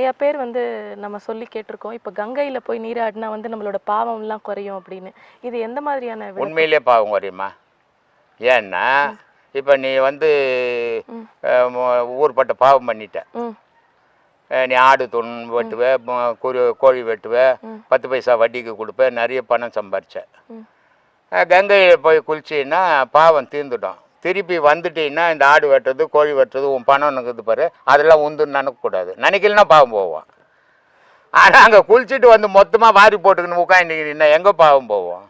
நிறைய பேர் வந்து நம்ம சொல்லி கேட்டிருக்கோம். இப்போ கங்கையில போய் நீராடினா வந்து நம்மளோட பாவம் எல்லாம் குறையும் அப்படின்னு. இது எந்த மாதிரியான? உண்மையிலே பாவம் குறையுமா? ஏன்னா இப்போ நீ வந்து ஊர்பட்ட பாவம் பண்ணிட்ட. நீ ஆடு துண் வெட்டுவ குரு கோழி வெட்டுவ பத்து பைசா வட்டிக்கு கொடுப்ப நிறைய பணம் சம்பாரிச்ச. கங்கையில் போய் குளிச்சின்னா பாவம் தீர்ந்துடும். திருப்பி வந்துட்டீங்கன்னா இந்த ஆடு வெட்டுறது கோழி வெட்டுறது உன் பணம் இருக்குது பாரு. அதெல்லாம் உந்துன்னு நினைக்கக்கூடாது. நினைக்கலன்னா பாவம் போவோம். ஆனால் அங்கே குளிச்சுட்டு வந்து மொத்தமாக வாரி போட்டுக்கின்னு உட்காந்துக்கிட்டீங்கன்னா எங்கே பாவம் போவோம்.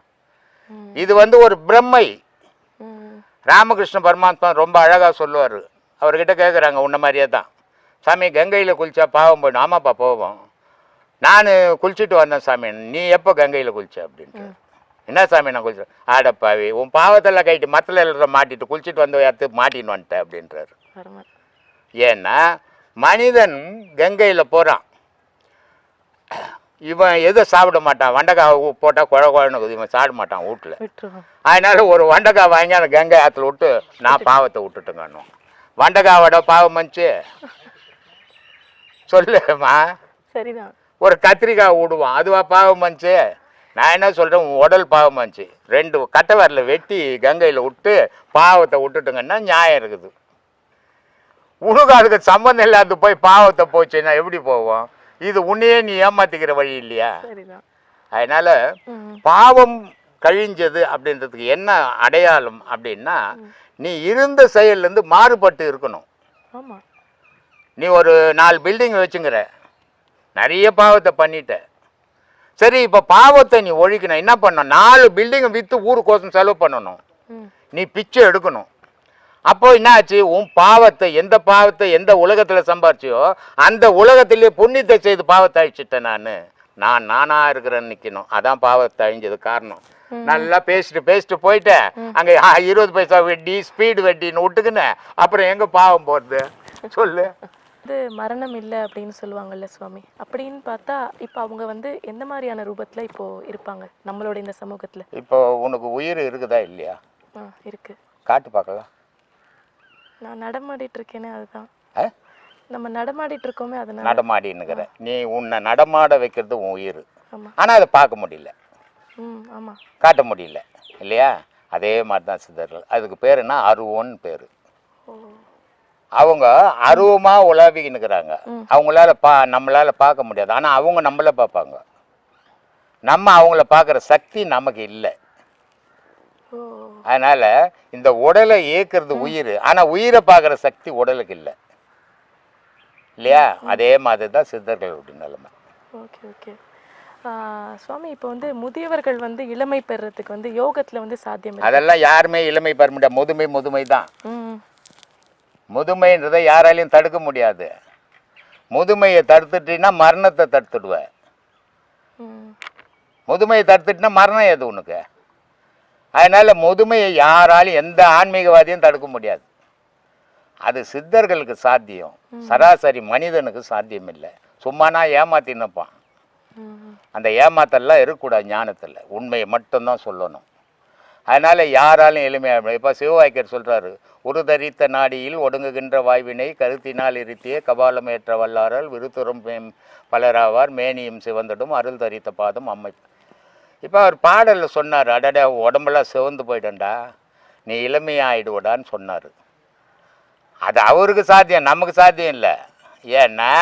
இது வந்து ஒரு பிரம்மை. ராமகிருஷ்ண பரமாத்மா ரொம்ப அழகாக சொல்லுவார். அவர்கிட்ட கேட்குறாங்க உன்ன மாதிரியே தான். சாமி கங்கையில் குளிச்சா பாவம் போயிடும். ஆமாப்பா போவோம். நான் குளிச்சுட்டு வந்தேன் சாமி. நீ எப்போ கங்கையில் குளிச்ச? அப்படின்ட்டு. என்ன சாமி நான் குளிச்சேன் ஆடப்பாவி உன் பாவத்தெல்லாம் கைட்டு மத்தில் எல்லாம் மாட்டிட்டு குளிச்சுட்டு வந்து எடுத்து மாட்டின்னு வந்துட்டேன் அப்படின்றாரு. ஏன்னா மனிதன் கங்கையில் போகிறான் இவன் எதை சாப்பிட மாட்டான்? வெண்டைக்காய் போட்டால் குழ குழன்னு இவன் சாப்பிட மாட்டான் வீட்டில். அதனால ஒரு வண்டக்காய் வாங்கி அந்த கங்கை ஆற்றுல விட்டு நான் பாவத்தை விட்டுட்டுங்கன்னு. வண்டக்காவோட பாவம் வந்துச்சு. சொல்லுமா? சரிதான். ஒரு கத்திரிக்காய் விடுவான் அதுவா பாவம் வந்துச்சு. நான் என்ன சொல்கிறேன் உடல் பாவம் வந்துச்சு ரெண்டு கட்டை வரல வெட்டி கங்கையில் விட்டு பாவத்தை விட்டுட்டுங்கன்னா நியாயம் இருக்குது. உனக்கு அதுக்கு சம்மந்தம் இல்லாத போய் பாவத்தை போச்சுன்னா எப்படி போவோம்? இது உன்னையே நீ ஏமாத்திக்கிற வழி இல்லையா? அதனால பாவம் கழிஞ்சது அப்படின்றதுக்கு என்ன அடையாளம் அப்படின்னா நீ இருந்த செயல்லேருந்து மாறுபட்டு இருக்கணும். நீ ஒரு நாலு பில்டிங் வச்சுங்கிற நிறைய பாவத்தை பண்ணிட்ட. சரி இப்போ பாவத்தை நீ ஒழிக்கணும். என்ன பண்ணணும்? நாலு பில்டிங்கை விற்று ஊருக்கோசம் செலவு பண்ணணும். நீ பிச்சை எடுக்கணும். அப்போ என்னாச்சு உன் பாவத்தை எந்த பாவத்தை எந்த உலகத்தில் சம்பாரிச்சியோ அந்த உலகத்திலே புண்ணியத்தை செய்து பாவத்தை அழிச்சிட்டேன் நான். நான் நானா இருக்கிறேன்னு நிற்கணும் அதான் பாவத்தை அழிஞ்சது காரணம். நல்லா பேசிட்டு பேசிட்டு போயிட்டேன். அங்கே இருபது பைசா வெட்டி ஸ்பீடு வெட்டின்னு விட்டுக்கினேன். அப்புறம் எங்கே பாவம் போகிறது சொல்லு. இது மரணம் இல்லை அப்படின்னு சொல்லுவாங்கல்ல சுவாமி. அப்படின்னு பார்த்தா இப்போ அவங்க வந்து எந்த மாதிரியான ரூபத்துல இப்போ இருப்பாங்க நம்மளோட இந்த சமூகத்துல? இப்போ உனக்கு உயிர் இருக்குதா இல்லையா? ஆ இருக்கு. காட்டு பார்க்கலாம். நான் நடமாடிட்டு இருக்கேனே அதுதான். ஆ? நம்ம நடமாடிட்டு இருக்கோமே அதனால. நடமாடின்னுக்கிற. நீ உன்னை நடமாட வைக்கிறது உன் உயிர். ஆமா. ஆனால் அதை பார்க்க முடியல. ம் ஆமா. காட்ட முடியல. இல்லையா? அதே மாதிரி தான் சித்தர்கள். அதுக்கு பேர் என்ன? அருவம்னு பேர். அவங்க அருவமாக உலாவிக்கின்னுக்குறாங்க. அவங்களால பா நம்மளால பார்க்க முடியாது. ஆனால் அவங்க நம்மள பார்ப்பாங்க. நம்ம அவங்கள பார்க்குற சக்தி நமக்கு இல்லை. அதனால இந்த உடலை இயக்குறது உயிர். ஆனால் உயிரை பார்க்குற சக்தி உடலுக்கு இல்லை. இல்லையா? அதே மாதிரி தான் சித்தர்களுடைய நிலைமை. Okay okay. சுவாமி இப்போ வந்து முதியவர்கள் வந்து இளமை பெறுறதுக்கு வந்து யோகத்துல வந்து சாத்தியம் அதெல்லாம் யாருமே இளமை பெற முடியாது. முதுமை முதுமை தான் முதுமைன்றதை யாராலையும் தடுக்க முடியாது. முதுமையை தடுத்துட்டீங்கன்னா மரணத்தை தடுத்துடுவ. ம் முதுமையை தடுத்துட்டினா மரணம் எது உனக்கு? அதனால முதுமையை யாராலும் எந்த ஆன்மீகவாதியும் தடுக்க முடியாது. அது சித்தர்களுக்கு சாத்தியம். சராசரி மனிதனுக்கு சாத்தியம் இல்லை. சும்மானா ஏமாத்தி நிற்பான் ம் அந்த ஏமாத்தல்லாம் இருக்கக்கூடாது ஞானத்தில். உண்மையை மட்டும்தான் சொல்லணும். அதனால் யாராலும் எளிமையாக இப்போ சிவவாய்க்கர் சொல்கிறாரு ஒரு தரித்த நாடியில் ஒடுங்குகின்ற வாய்வினை கருத்தினால் இருத்திய கபாலம் ஏற்ற வல்லாரால் விருத்துறம் மேம் பலராவார் மேனியும் சிவந்தடும் அருள் தரித்த பாதம் அம்மை. இப்போ அவர் பாடலில் சொன்னார் அடடா உடம்பெல்லாம் சிவந்து போயிடண்டா நீ இளமையாயிடுவடான்னு சொன்னார். அது அவருக்கு சாத்தியம் நமக்கு சாத்தியம் இல்லை. ஏன்னா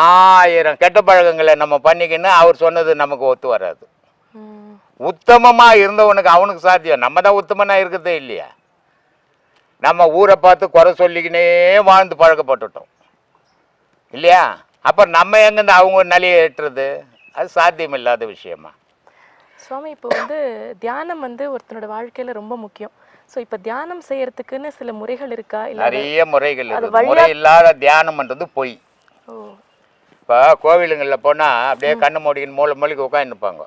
ஆயிரம் கெட்ட பழக்கங்களை நம்ம பண்ணிக்கின்னு அவர் சொன்னது நமக்கு ஒத்து வராது. உத்தமமாக இருந்தவனுக்கு அவனுக்கு சாத்தியம். நம்ம தான் உத்தமனாக இருக்கிறதே இல்லையா? நம்ம ஊரை பார்த்து குறை சொல்லிக்கினே வாழ்ந்து பழக்கப்பட்டுட்டோம். இல்லையா? அப்புறம் நம்ம எங்கேருந்து அவங்க நிலையை ஏற்றுறது? அது சாத்தியம் இல்லாத விஷயமா? சுவாமி இப்போ வந்து தியானம் வந்து ஒருத்தனோட வாழ்க்கையில ரொம்ப முக்கியம். ஸோ இப்போ தியானம் செய்யறதுக்குன்னு சில முறைகள் இருக்கா? இல்லை நிறைய முறைகள் முறை இல்லாத தியானம்ன்றது பொய். இப்போ கோவிலுங்களில் போனால் அப்படியே கண்ணு மூடிக்கின்னு மூளை மூலிக்கு உட்காந்துருப்பாங்க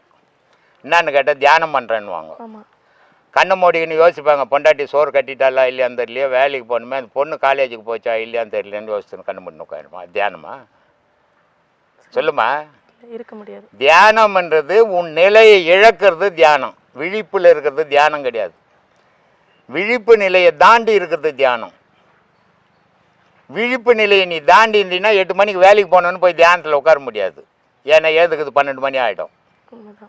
என்னன்னு கேட்டால் தியானம் பண்ணுறேன்னுவாங்க கண்ணை மூடிக்கின்னு யோசிப்பாங்க பொண்டாட்டி சோறு கட்டிட்டாலா இல்லையான்னு தெரியலையோ வேலைக்கு போகணுமே அந்த பொண்ணு காலேஜுக்கு போச்சா இல்லையான்னு தெரியலையான்னு யோசிச்சு கண்ணு மூடி உட்காருமா? தியானமா? சொல்லுமா? இருக்க முடியாது. தியானம்ன்றது உன் நிலையை இழக்கிறது தியானம். விழிப்பில் இருக்கிறது தியானம் கிடையாது. விழிப்பு நிலையை தாண்டி இருக்கிறது தியானம். விழிப்பு நிலையை நீ தாண்டி இருந்தீங்கன்னா எட்டு மணிக்கு வேலைக்கு போகணுன்னு போய் தியானத்தில் உட்கார முடியாது. ஏன்னா ஏதுக்குது பன்னெண்டு மணி ஆகிடும்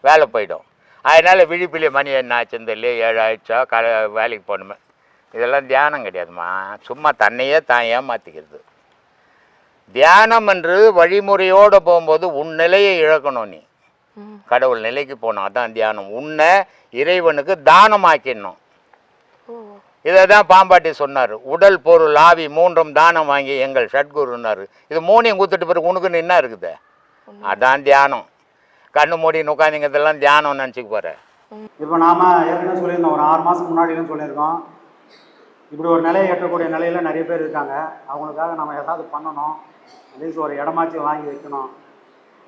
வேலை போயிடும். அதனால் விழிப்பிலே மணி என்ன ஆச்சுன்னு தெரியல ஏழு ஆயிடுச்சா காலை வேலைக்கு போகணுமே. இதெல்லாம் தியானம் கிடையாதும்மா. சும்மா தன்னையே தான் ஏமாற்றிக்கிறது தியானம் என்று வழிமுறையோடு போகும்போது உன் நிலையை இழக்கணும் நீ. கடவுள் நிலைக்கு போகணும். அதான் தியானம். உன்னை இறைவனுக்கு தானமாக்கிடணும். ஓ. இதை தான் பாம்பாட்டி சொன்னார். உடல் பொருள் ஆவி மூன்றும் தானம் வாங்கி எங்கள் ஷட்குருன்னாரு இது மூணையும் கொடுத்துட்டு பிறகு உனக்குன்னு என்ன இருக்குது? அதான் தியானம். கண்ணு மூடி உட்காந்திங்க தியானம் நினச்சிக்க போகிறேன் இப்போ நாம் ஏற்கனவே சொல்லியிருந்தோம் ஒரு ஆறு மாதம் முன்னாடியும் சொல்லியிருக்கோம். இப்படி ஒரு நிலையை எட்டக்கூடிய நிலையில் நிறைய பேர் இருக்காங்க. அவங்களுக்காக நம்ம ஏதாவது பண்ணணும். அட்லீஸ்ட் ஒரு இடமாச்சும் வாங்கி வைக்கணும்.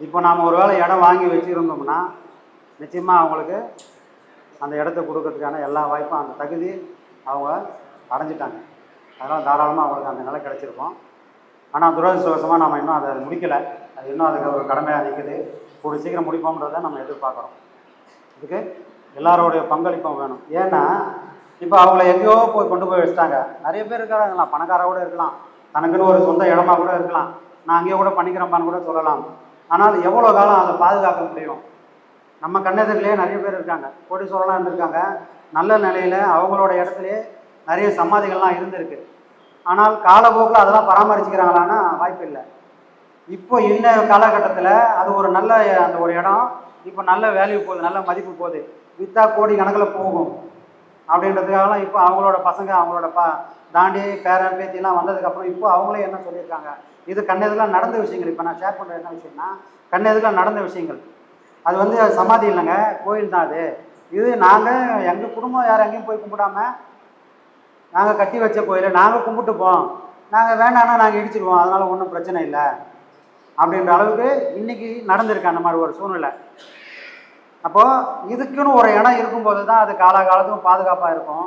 இப்போ நாம் ஒரு வேளை இடம் வாங்கி வச்சுருந்தோம்னா நிச்சயமாக அவங்களுக்கு அந்த இடத்த கொடுக்கறதுக்கான எல்லா வாய்ப்பும் அந்த தகுதி அவங்க அடைஞ்சிட்டாங்க. அதனால் தாராளமாக அவங்களுக்கு அந்த நிலை கிடச்சிருக்கும். ஆனால் துரதிருஷ்டவசமாக நம்ம இன்னும் அதை முடிக்கலை. இன்னும் அதுக்கு ஒரு கடமையாக இருக்குது கூடிய சீக்கிரம் முடிப்போம்ன்றதை நம்ம எதிர்பார்க்குறோம். இதுக்கு எல்லாரோடைய பங்களிப்பும் வேணும். ஏன்னா இப்போ அவங்கள எங்கேயோ போய் கொண்டு போய் வச்சுட்டாங்க. நிறைய பேர் இருக்கிறாங்களா பணக்காராக கூட இருக்கலாம். தனக்குன்னு ஒரு சொந்த இடமா கூட இருக்கலாம். நான் அங்கேயே கூட பண்ணிக்கிறேன்பான்னு கூட சொல்லலாம். ஆனால் எவ்வளோ காலம் அதை பாதுகாக்க முடியும்? நம்ம கண்ணெதிரிலேயே நிறைய பேர் இருக்காங்க. கோடீஸ்வரலாம் இருந்திருக்காங்க. நல்ல நிலையில் அவங்களோட இடத்துலையே நிறைய சமாதிகள்லாம் இருந்திருக்கு. ஆனால் காலப்போக்கில் அதெல்லாம் பராமரிச்சுக்கிறாங்களான்னா வாய்ப்பு இல்லை இப்போ இந்த காலகட்டத்தில் அது ஒரு நல்ல அந்த ஒரு இடம். இப்போ நல்ல வேல்யூ போகுது நல்ல மதிப்பு போகுது. விற்றா கோடி கணக்கில் போகும். அப்படின்றதுக்காகலாம் இப்போ அவங்களோட பசங்க அவங்களோட பா தாண்டி பேரன் பேத்திலாம் வந்ததுக்கப்புறம் இப்போ அவங்களே என்ன சொல்லியிருக்காங்க? இது கண்ணெதிரில் நடந்த விஷயங்கள். இப்போ நான் ஷேர் பண்ணுற என்ன விஷயம்னா கண்ணெதிரில் நடந்த விஷயங்கள். அது வந்து சமாதி இல்லைங்க. கோயில் தான் அது. இது நாங்கள் எங்கள் குடும்பம் யார் எங்கேயும் போய் கும்பிடாம நாங்கள் கட்டி வச்ச கோயிலை. நாங்கள் கும்பிட்டுப்போம். நாங்கள் வேண்டாம்னா நாங்கள் இடிச்சிடுவோம் அதனால் ஒன்றும் பிரச்சனை இல்லை. அப்படின்ற அளவுக்கு இன்னைக்கு நடந்திருக்கு அந்த மாதிரி ஒரு சூழ்நிலை. அப்போது இதுக்குன்னு ஒரு இடம் இருக்கும்போது தான் அது காலாகாலத்துக்கும் பாதுகாப்பாக இருக்கும்.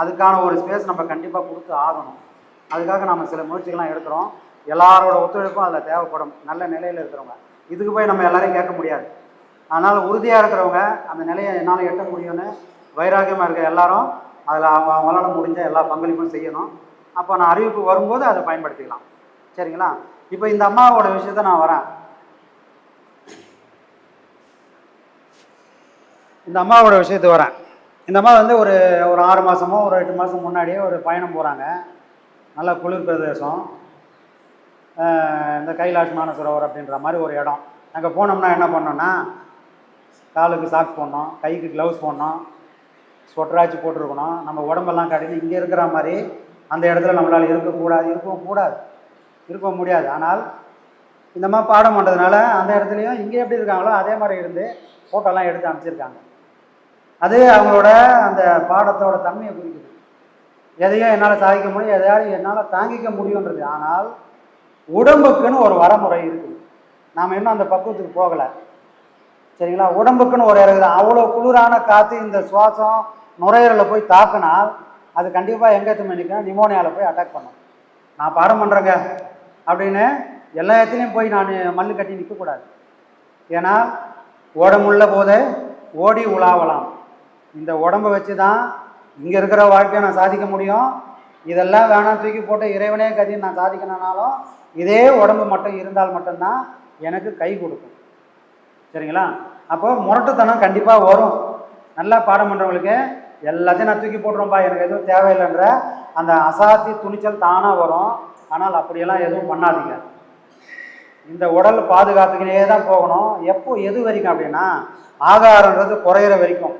அதுக்கான ஒரு ஸ்பேஸ் நம்ம கண்டிப்பாக கொடுத்து ஆகணும். அதுக்காக நம்ம சில முயற்சிகள்லாம் எடுக்கிறோம். எல்லாரோட ஒத்துழைப்பும் அதில் தேவைப்படும். நல்ல நிலையில் இருக்கிறவங்க. இதுக்கு போய் நம்ம எல்லாரையும் கேட்க முடியாது. அதனால் உறுதியாக இருக்கிறவங்க அந்த நிலையை என்னால் எட்ட முடியும்னு வைராகியமாக இருக்க எல்லாரும் அதில் அவங்க அவங்களால முடிஞ்ச எல்லா பங்களிப்பும் செய்யணும். அப்போ நான் அறிவிப்பு வரும்போது அதை பயன்படுத்திக்கலாம். சரிங்களா? இப்போ இந்த அம்மாவோட விஷயத்த நான் வரேன். இந்த அம்மாவோட விஷயத்துக்கு வரேன். இந்த அம்மா வந்து ஒரு ஒரு ஆறு மாதமோ ஒரு எட்டு மாதம் முன்னாடியே ஒரு பயணம் போகிறாங்க நல்ல குளிர் பிரதேசம். இந்த கைலாஷ் மானசரோவர் அப்படின்ற மாதிரி ஒரு இடம். அங்கே போனோம்னா என்ன பண்ணோன்னா காலுக்கு சாக்ஸ் போடணும் கைக்கு க்ளவுஸ் போடணும் ஸ்வெட்டராச்சு போட்டிருக்கணும். நம்ம உடம்பெல்லாம் காட்டின்னு இங்கே இருக்கிற மாதிரி அந்த இடத்துல நம்மளால் இருக்கக்கூடாது இருக்கவும் கூடாது. இருக்க முடியாது. ஆனால் இந்த மாதிரி பாடம் பண்ணுறதுனால அந்த இடத்துலையும் இங்கே எப்படி இருக்காங்களோ அதே மாதிரி இருந்து ஃபோட்டோலாம் எடுத்து அனுப்பிச்சிருக்காங்க. அது அவங்களோட அந்த பாடத்தோட தன்மையை குறிக்குது. எதையும் என்னால் சாதிக்க முடியும் எதையாவது என்னால் தாங்கிக்க முடியுன்றது ஆனால் உடம்புக்குன்னு ஒரு வரமுறை இருக்குது. நாம் இன்னும் அந்த பக்குவத்துக்கு போகலை. சரிங்களா? உடம்புக்குன்னு ஒரு இருக்குது அவ்வளோ குளிரான காற்று இந்த சுவாசம் நுரையீரலில் போய் தாக்குனால் அது கண்டிப்பாக எங்கே எத்தனை நிமோனியாவில் போய் அட்டாக் பண்ணும். நான் பாடம் பண்ணுறேங்க அப்படின்னு எல்லா இடத்துலையும் போய் நான் மண் கட்டி நிற்கக்கூடாது ஏன்னா உடம்புள்ள போதே ஓடி உலாவலாம். இந்த உடம்பை வச்சு தான் இங்கே இருக்கிற வாழ்க்கையை நான் சாதிக்க முடியும். இதெல்லாம் வேணாம் தூக்கி போட்டு இறைவனே கதி நான் சாதிக்கணும்னாலும் இதே உடம்பு மட்டும் இருந்தால் மட்டும்தான் எனக்கு கை கொடுக்கும். சரிங்களா? அப்போ முரட்டுத்தனம் கண்டிப்பாக வரும். நல்லா பாடம் பண்ணுறவங்களுக்கு எல்லாத்தையும் நான் தூக்கி போட்டுரும்பா எனக்கு எதுவும் தேவையில்லைன்ற அந்த அசாத்தி துணிச்சல் தானாக வரும். ஆனால் அப்படியெல்லாம் எதுவும் பண்ணாதீங்க. இந்த உடல் பாதுகாத்துக்கினே தான் போகணும். எப்போ எது வரைக்கும் அப்படின்னா ஆகாரன்றது குறையிற வரைக்கும்.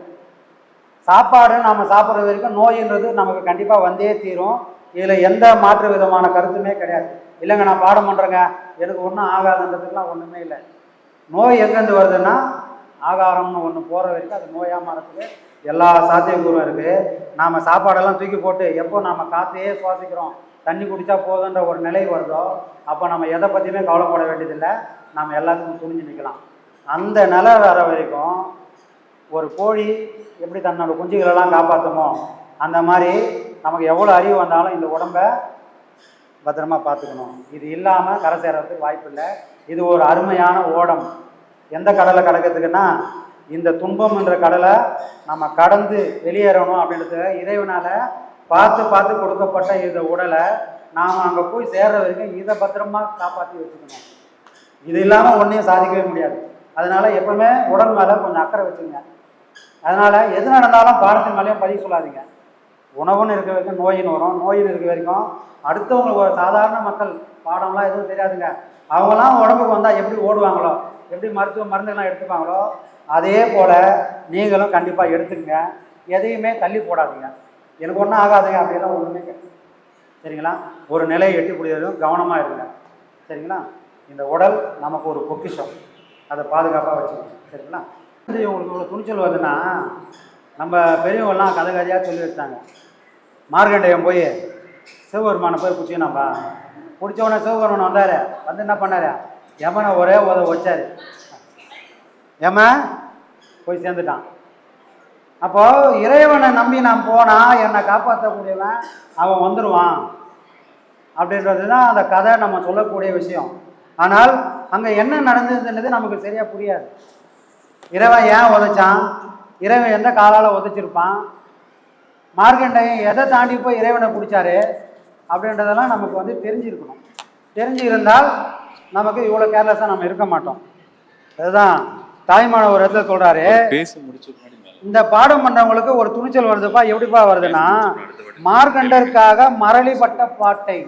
சாப்பாடு நாம் சாப்பிட்ற வரைக்கும் நோயின்றது நமக்கு கண்டிப்பாக வந்தே தீரும். இதில் எந்த மாற்று விதமான கருத்துமே கிடையாது. இல்லைங்க நான் பாடம் பண்ணுறேங்க எனக்கு ஒன்றும் ஆகாதுன்றதுக்கெலாம் ஒன்றுமே இல்லை. நோய் எங்கேருந்து வருதுன்னா ஆகாரம்னு ஒன்று போகிற வரைக்கும் அது நோயாக மாறத்துக்கு எல்லா சாத்தியக்கூறும் இருக்குது நாம் சாப்பாடெல்லாம் தூக்கி போட்டு எப்போ நாம் காற்றையே சுவாசிக்கிறோம்? தண்ணி குடித்தா போதுன்ற ஒரு நிலை வருதோ அப்போ நம்ம எதை பற்றியுமே கவலைப்பட வேண்டியதில்லை. நம்ம எல்லாத்துக்கும் துணிஞ்சு நிற்கலாம் அந்த நிலை வர வரைக்கும் ஒரு கோழி எப்படி தன்னோட குஞ்சுகளெல்லாம் காப்பாற்றுமோ அந்த மாதிரி நமக்கு எவ்வளோ அறிவு வந்தாலும் இந்த உடம்ப பத்திரமா பார்த்துக்கணும். இது இல்லாமல் கரை சேர்றதுக்கு வாய்ப்பு இல்லை. இது ஒரு அருமையான ஓடம். எந்த கடலை கடக்கிறதுக்குன்னா இந்த துன்பம் என்ற கடலை நம்ம கடந்து வெளியேறணும் அப்படின்றது இறைவனால் பார்த்து பார்த்து கொடுக்கப்பட்ட இந்த உடலை நாம் அங்கே போய் சேர்ற வரைக்கும் இதை பத்திரமா காப்பாற்றி வச்சுக்கணும். இது இல்லாமல் ஒன்றையும் சாதிக்கவே முடியாது. அதனால எப்பவுமே உடல் மேலே கொஞ்சம் அக்கறை வச்சுங்க. அதனால எது நடந்தாலும் பாடத்தின் மேலேயும் பதிவு சொல்லாதீங்க. உணவுன்னு இருக்க வரைக்கும் நோயின்னு வரும். நோயின்னு இருக்க வரைக்கும் அடுத்தவங்களுக்கு ஒரு சாதாரண மக்கள் பாடம்லாம் எதுவும் தெரியாதுங்க. அவங்களாம் உடம்புக்கு வந்தால் எப்படி ஓடுவாங்களோ எப்படி மருத்துவ மருந்துகள்லாம் எடுத்துப்பாங்களோ அதே போல் நீங்களும் கண்டிப்பாக எடுத்துக்கங்க. எதையுமே தள்ளி போடாதீங்க. எனக்கு ஒன்றும் ஆகாதுங்க அப்படியெல்லாம் ஒன்றுமே கிடையாது. சரிங்களா? ஒரு நிலையை எட்டி பிடிக்கிறதும் கவனமாக இருங்க. சரிங்களா? இந்த உடல் நமக்கு ஒரு பொக்கிஷம். அதை பாதுகாப்பாக வச்சுக்கணும். சரிங்களா? இது உங்களுக்கு இவ்வளோ துணிச்சல் வருதுன்னா நம்ம பெரியவங்கெல்லாம் கதை கதையாக சொல்லி வச்சாங்க மார்கண்டேயம் போய் சிவபெருமானை போய் பிடிச்சிக்கணாம்பா பிடிச்ச உடனே சிவபெருமான் வந்தார். வந்து என்ன பண்ணார்? யமனை ஒரே உத வச்சார். யம போய் சேர்ந்துட்டான். அப்போ இறைவனை நம்பி நான் போனா என்னை காப்பாற்றக்கூடியவன் அவன் வந்துடுவான் அப்படின்றது தான் அந்த கதை நம்ம சொல்லக்கூடிய விஷயம். ஆனால் அங்கே என்ன நடந்ததுன்றது நமக்கு சரியாக புரியாது. இறைவன் ஏன் உதைச்சான்? இறைவன் எந்த காலால் உதைச்சிருப்பான்? மார்க்கண்டையும் எதை தாண்டி போய் இறைவனை பிடிச்சாரு? அப்படின்றதெல்லாம் நமக்கு வந்து தெரிஞ்சிருக்கணும். தெரிஞ்சு இருந்தால் நமக்கு இவ்வளோ கேர்லெஸ்ஸாக நம்ம இருக்க மாட்டோம். அதுதான் தாய்மான ஒரு இடத்துல சொல்கிறாரு பேசி முடிச்சு முன்னாடி இந்த பாடம் பண்றவங்களுக்கு ஒரு துணிச்சல் வருதுப்பா எப்படிப்பா வருதுன்னா மார்க்கண்டருக்காக மரளிப்பட்ட பாட்டை.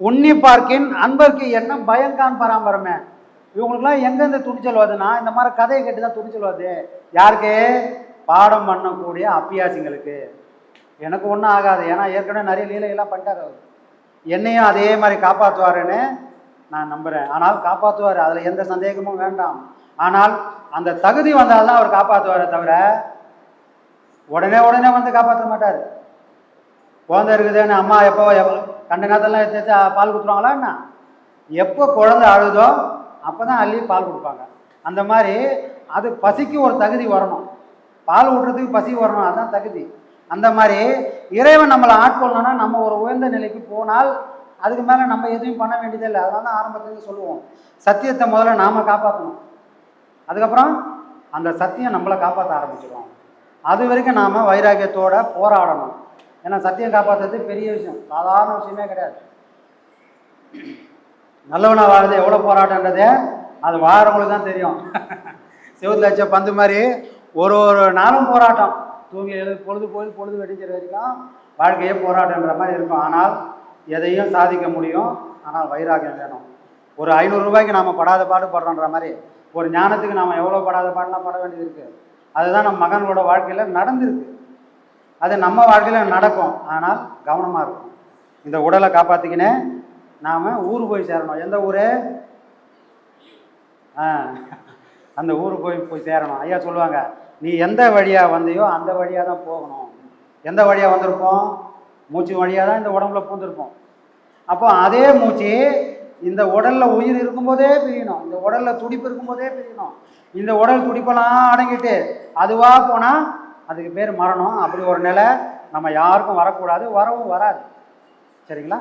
உன்னி பார்க்கின் அன்பர்க்கு என்ன பயங்கான் பராமரமே இவங்களுக்குலாம் எங்கேருந்து துணிச்சல் வருதுன்னா இந்த மாதிரி கதையை கேட்டு தான் துணிச்சல் வருது. யாருக்கு? பாடம் பண்ணக்கூடிய அப்பியாசிங்களுக்கு எனக்கு ஒன்றும் ஆகாது. ஏன்னா ஏற்கனவே நிறைய லீலையெல்லாம் பண்ணிட்டார் அவர். என்னையும் அதே மாதிரி காப்பாற்றுவாருன்னு நான் நம்புகிறேன் ஆனால் காப்பாற்றுவார் அதில் எந்த சந்தேகமும் வேண்டாம். ஆனால் அந்த தகுதி வந்தால் தான் அவர் காப்பாற்றுவாரே தவிர உடனே உடனே வந்து காப்பாற்ற மாட்டார். குழந்தை இருக்குதுன்னு அம்மா எப்போ கண்ட நேரத்தெல்லாம் எடுத்து வச்சு பால் கொடுத்துருவாங்களா என்ன? எப்போ குழந்தை அழுதோ அப்போ தான் அள்ளி பால் கொடுப்பாங்க. அந்த மாதிரி அது பசிக்கு ஒரு தகுதி வரணும். பால் விட்றதுக்கு பசி வரணும் அதுதான் தகுதி. அந்த மாதிரி இறைவன் நம்மளை ஆட்கொள்ளணும்னா நம்ம ஒரு உயர்ந்த நிலைக்கு போனால் அதுக்கு மேலே நம்ம எதுவும் பண்ண வேண்டியதில்லை. அதனால தான் ஆரம்பத்துலேருந்து சொல்லுவோம். சத்தியத்தை முதல்ல நாம் காப்பாற்றணும் அதுக்கப்புறம் அந்த சத்தியம் நம்மளை காப்பாற்ற ஆரம்பிச்சிடும். அது வரைக்கும் நாம் வைராக்கியத்தோட போராடணும். ஏன்னா சத்தியம் காப்பாற்றுறது பெரிய விஷயம். சாதாரண விஷயமே கிடையாது. நல்லவனாக வாழ்றது எவ்வளோ போராட்டன்றதே அது வாழறவங்களுக்கு தான் தெரியும். செவத்தில் வச்ச பந்து மாதிரி ஒரு ஒரு நாளும் போராட்டம். தூங்கி எழுது பொழுது போய் பொழுது வெடிக்கிற வரைக்கும் வாழ்க்கையே போராட்டன்ற மாதிரி இருக்கும். ஆனால் எதையும் சாதிக்க முடியும். ஆனால் வைராகியம் வேணும். ஒரு ஐநூறு ரூபாய்க்கு நாம் படாத பாடு படுறோன்ற மாதிரி ஒரு ஞானத்துக்கு நாம் எவ்வளோ படாத பாடலாம் பட வேண்டியது இருக்குது அதுதான் நம்ம மகன்களோட வாழ்க்கையில் நடந்திருக்கு. அது நம்ம வாழ்க்கையில் நடக்கும். ஆனால் கவனமாக இருக்கும் இந்த உடலை காப்பாற்றிக்கினே நாம் ஊர் போய் சேரணும். எந்த ஊர்? அந்த ஊருக்கு போய் போய் சேரணும். ஐயா சொல்லுவாங்க நீ எந்த வழியாக வந்தியோ அந்த வழியாக தான் போகணும். எந்த வழியாக வந்திருப்போம்? மூச்சு வழியாக தான் இந்த உடம்புல பூந்திருப்போம். அப்போ அதே மூச்சு இந்த உடலில் உயிர் இருக்கும்போதே பிரியணும். இந்த உடலில் துடிப்பு இருக்கும்போதே பிரியணும். இந்த உடல் துடிப்பெல்லாம் அடங்கிட்டு அதுவாக போனால் அதுக்கு பேர் மரணம். அப்படி ஒரு நிலை நம்ம யாருக்கும் வரக்கூடாது. வரவும் வராது. சரிங்களா?